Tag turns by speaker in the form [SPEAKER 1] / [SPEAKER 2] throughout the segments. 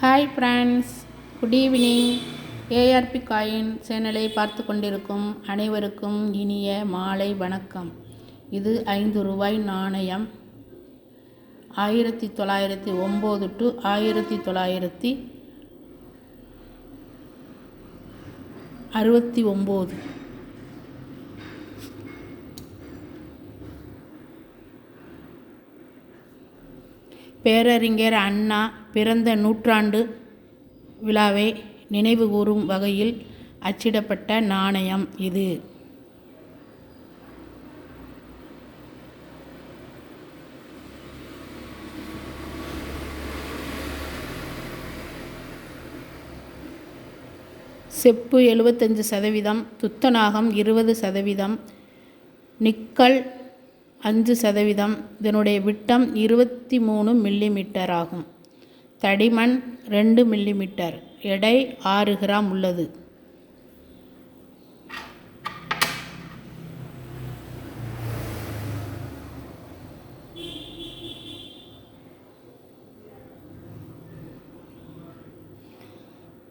[SPEAKER 1] Hi friends good evening ARP coin சேனலை பார்த்து கொண்டிருக்கும் அனைவருக்கும் இனிய மாலை வணக்கம். இது ஐந்து ரூபாய் நாணயம். ஆயிரத்தி தொள்ளாயிரத்தி ஒம்பது டு ஆயிரத்தி தொள்ளாயிரத்தி அறுபத்தி ஒம்பது. பேரறிஞர் அண்ணா பிறந்த நூற்றாண்டு விழாவை நினைவுகூரும் வகையில் அச்சிடப்பட்ட நாணயம் இது. செப்பு எழுபத்தஞ்சு சதவீதம் துத்தநாகம் இருபது சதவீதம் நிக்கல் அஞ்சு சதவீதம் இதனுடைய விட்டம் இருபத்தி மூணு மில்லிமீட்டர் ஆகும். தடிமன் ரெண்டு மில்லிமீட்டர். எடை ஆறு கிராம் உள்ளது.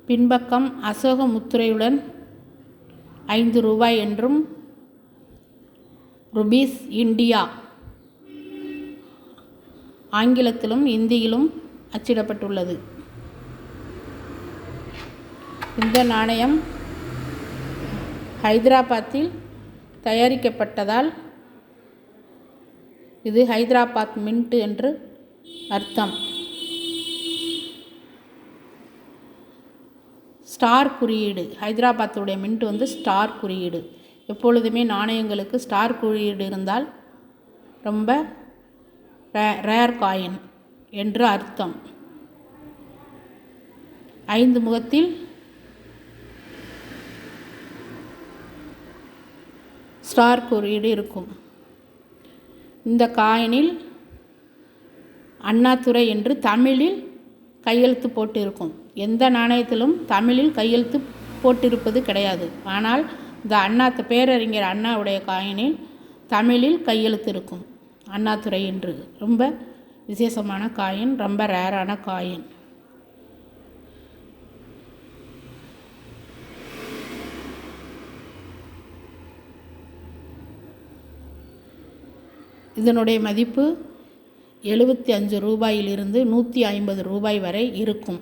[SPEAKER 1] பின்பக்கம் அசோக முத்திரையுடன் ஐந்து ரூபாய் என்றும் ருபீஸ் இண்டியா ஆங்கிலத்திலும் இந்தியிலும் அச்சிடப்பட்டுள்ளது. இந்த நாணயம் ஹைதராபாத்தில் தயாரிக்கப்பட்டதால் இது ஹைதராபாத் மின்ட் என்று அர்த்தம். ஸ்டார் குறியீடு. ஹைதராபாத்துடைய மின்ட் வந்து ஸ்டார் குறியீடு. எப்பொழுதுமே நாணயங்களுக்கு ஸ்டார் குறியீடு இருந்தால் ரொம்ப ரேர் காயின் என்று அர்த்தம். ஐந்து முகத்தில் ஸ்டார் குறியீடு இருக்கும். இந்த காயினில் அண்ணாதுரை என்று தமிழில் கையெழுத்து போட்டு இருக்கும் எந்த நாணயத்திலும் தமிழில் கையெழுத்து போட்டிருப்பது கிடையாது. ஆனால் இந்த அண்ணா பேரறிஞர் அண்ணாவுடைய காயினில் தமிழில் கையெழுத்து இருக்கும் அண்ணாதுரை என்று. ரொம்ப விசேஷமான காயின் ரொம்ப ரேரான காயின். இதனுடைய மதிப்பு எழுபத்தி அஞ்சு ரூபாயிலிருந்து நூற்றி ஐம்பது ரூபாய் வரை இருக்கும்.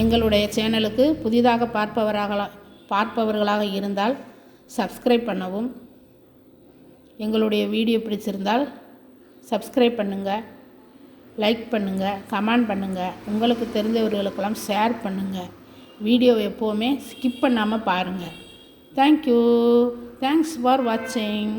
[SPEAKER 1] எங்களுடைய சேனலுக்கு புதிதாக பார்ப்பவராக பார்ப்பவர்களாக இருந்தால் சப்ஸ்கிரைப் பண்ணவும். எங்களுடைய வீடியோ பிடிச்சிருந்தால் சப்ஸ்கிரைப் பண்ணுங்கள் லைக் பண்ணுங்கள் கமெண்ட் பண்ணுங்கள் உங்களுக்கு தெரிஞ்சவர்களுக்கெல்லாம் ஷேர் பண்ணுங்கள் வீடியோ எப்போவுமே ஸ்கிப் பண்ணாமல் பாருங்கள் தேங்க்யூ. தேங்க்ஸ் ஃபார் வாட்சிங்.